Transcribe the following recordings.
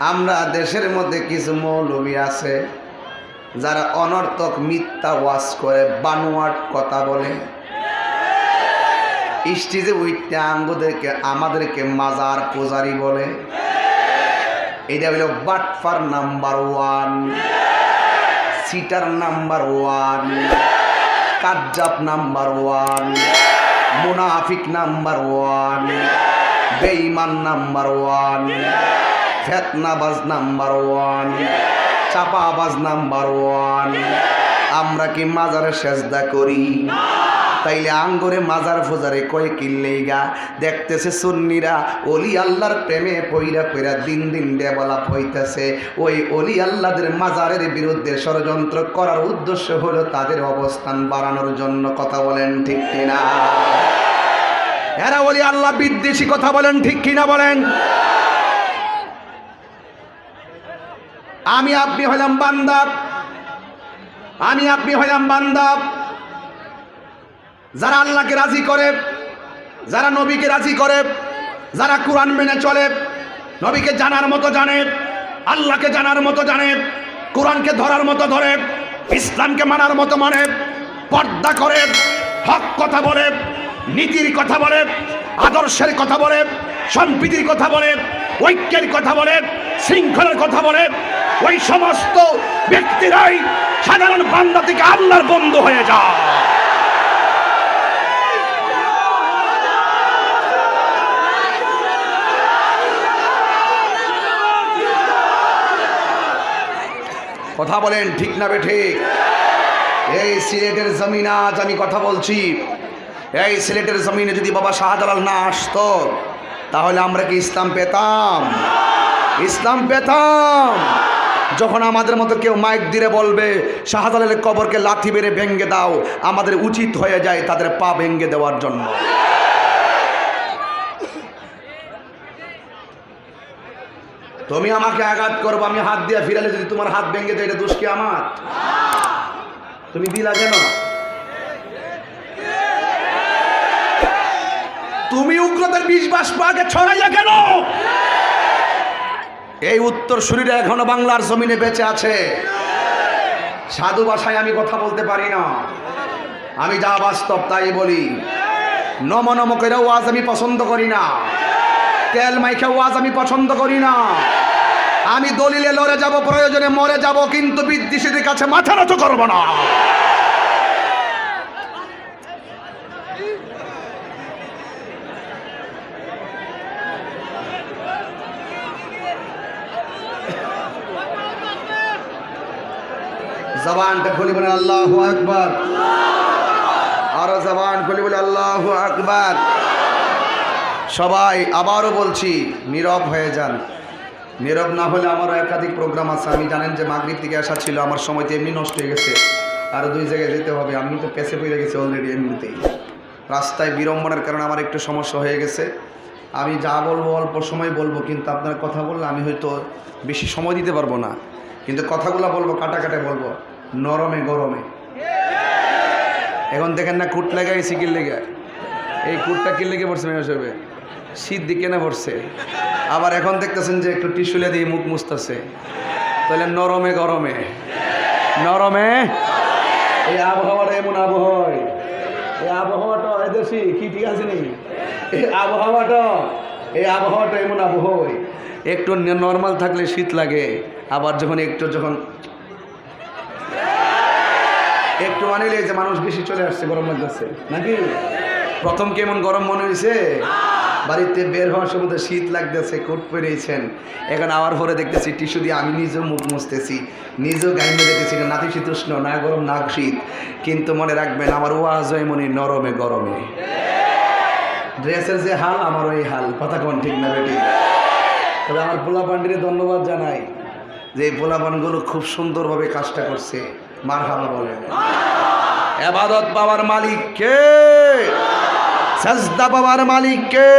আমরা দেশের মধ্যে কিছু মৌলবী আছে যারা অনর্থক মিথ্যা ওয়াজ করে বানোয়াট কথা বলে। স্টেজে উইটটা আঙ্গুদেরকে, আমাদেরকে মাজার পূজারি বলে। এটা হলো বাটফার number one, cheater number one, কাজ্জাব number one, মুনাফিক নাম্বার ওয়ান, বেঈমান নাম্বার ওয়ান। ফেতনাবাজ নাম্বার ওয়ান। চাপাবাজ নাম্বার ওয়ান। আমরা কি মাজারে সেজদা করি? তাইলে আঙ্গরে মাজার ফুজারে কয়ে কিনলেই গা দেখতেছে সুন্নিরা অলি আল্লাহর প্রেমে পইরা পইরা দিন দিন ডেভেলপ হইতেছে। ওই অলি আল্লাহদের মাজারের বিরুদ্ধে ষড়যন্ত্র করার উদ্দেশ্য হলো তাদের অবস্থান বাড়ানোর জন্য কথা বলেন ঠিক কিনা? এরা অলি আল্লাহ বিদ্বেষী কথা বলেন ঠিক কিনা বলেন? আমি আপনি হইলাম বান্দাব। আমি আপনি হইলাম বান্দাব। যারা আল্লাহকে রাজি করে, যারা নবীকে রাজি করে, যারা কোরআন মেনে চলে, নবীকে জানার মতো জানে, আল্লাহকে জানার মতো জানে, কোরআনকে ধরার মতো ধরে, ইসলামকে মানার মতো মানে পর্দা করে, হক কথা বলে, নীতির কথা বলে, আদর্শের কথা বলে, সম্প্রীতির কথা বলে, ঐক্যের কথা বলে, শৃঙ্খলার কথা বলে ওই সমস্ত ব্যক্তিরাই সাধারণ বান্দা থেকে আল্লাহর বন্ধু হয়ে যায়। কথা বলেন, ঠিক না বে ঠিক? এই সিলেটের জমিন আজ আমি কথা বলছি। এই সিলেটের জমিনে যদি বাবা শাহজালাল না আসতো, তাহলে আমরা কি ইসলাম পেতাম? ইসলাম পেতাম। যখন আমাদের মতো কেউ মাইক দিয়ে বলবে, শাহজালালের কবরকে লাথি বেড়ে ভেঙ্গে দাও, আমাদের উচিত হয়ে যায় তাদের পা ভেঙ্গে দেওয়ার জন্য। তুমি আমাকে আঘাত করব, আমি হাত দিয়ে ফিরালে যদি তোমার হাত ভেঙে দেয়, এটা দোষ কি আমার? তুমি দিলা কেন? তুমি উগ্রতার বিষ বাস পাকে ছড়াইয়া কেন? এই উত্তর শরীরে এখনও বাংলার জমিনে বেঁচে আছে। সাধু ভাষায় আমি কথা বলতে পারি না। আমি যা বাস্তব তাই বলি। নম নম করে ওয়াজ আমি পছন্দ করি না। তেল মাইখে ওয়াজ আমি পছন্দ করি না। আমি দলিলে লড়ে যাব, প্রয়োজনে মরে যাব, কিন্তু বিদ্বেষীদের কাছে মাথা নত করব না। জবানটা খুলি বলে আল্লাহ আকবার। আরও জবান খুলি বলে আল্লাহ আকবার। সবাই আবারও বলছি, নীরব হয়ে যান। নীরব না হলে আমারও একাধিক প্রোগ্রাম আছে। আমি জানেন যে মাগরিব থেকে আসা ছিল, আমার সময় তো এমনি নষ্ট হয়ে গেছে। আর দুই জায়গায় যেতে হবে। আমি তো পেছে পড়ে গেছি অলরেডি এমনিতেই। রাস্তায় বিড়ম্বনার কারণে আমার একটু সমস্যা হয়ে গেছে। আমি যা বলব অল্প সময় বলব, কিন্তু আপনার কথা বললে আমি হয়তো বেশি সময় দিতে পারব না। কিন্তু কথাগুলো বলব কাটা কাটে বলব। নরমে, গরমে। এখন দেখেন না, কুট লাগাই সিকিল লেগে। এই কুটটা কি লেগে পড়ছে মেয়ে হিসেবে। শীত দিকে না পড়ছে। আবার এখন দেখতেছেন যে একটু টিস্যুলে দিয়ে মুখ মুছতেছে। তাহলে নরমে, গরমে। নরমে? এই আবহাওয়াটা এমন আবহাওয়ায়। এই আবহাওয়াটা এদেশি কি ঠিক আছে নি? এই আবহাওয়াটা এই আবহাওয়াটা এমন আবহাওয়ায়। একটু নর্মাল থাকলে শীত লাগে, আবার যখন একটু যখন একটু আনিলে যে মানুষ বেশি চলে আসছে গরম লাগতেছে, নাকি? প্রথম কেমন গরম মনে হয়েছে? বাড়িতে বের হওয়ার সময় তো শীত লাগতেছে, কোট পরেছেন। এখন আবার পরে দেখতেছি, টিস্যু দিয়ে আমি নিজেও মুখ মুছতেছি, নিজেও গাইমে দেখতেছি নাতি শীতোষ্ণ না গরম, না শীত। কিন্তু মনে রাখবেন, আমার ওয়াজ হয় মনে নরমে গরমে। ড্রেসের যে হাল আমার ওই হাল, কথা কোন ঠিক না বেটি তবে আমার পোলা পান্ডিরে ধন্যবাদ জানাই যে এই পোলাপানগুলো খুব সুন্দরভাবে কাজটা করছে। মার হামা বলে। এবাদত বাবার মালিক কে? সাজদা বাবার মালিক কে?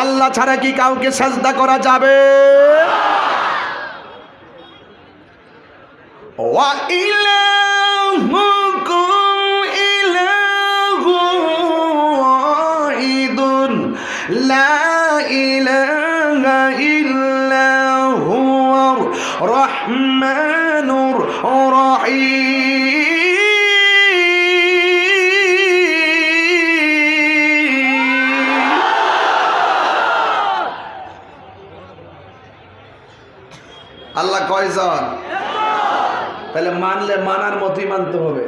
আল্লাহ ছাড়া কি কাউকে সাজদা করা যাবে? ওয়া ইলাহু লা ইলাহা ইল্লা রহমানুর রহিম আল্লাহ কয়জন তাহলে মানলে মানার মতোই মানতে হবে।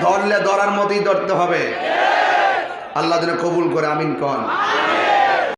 ধরলে ধরার মতোই ধরতে হবে। আল্লাহ যেন কবুল করে, আমিন কন।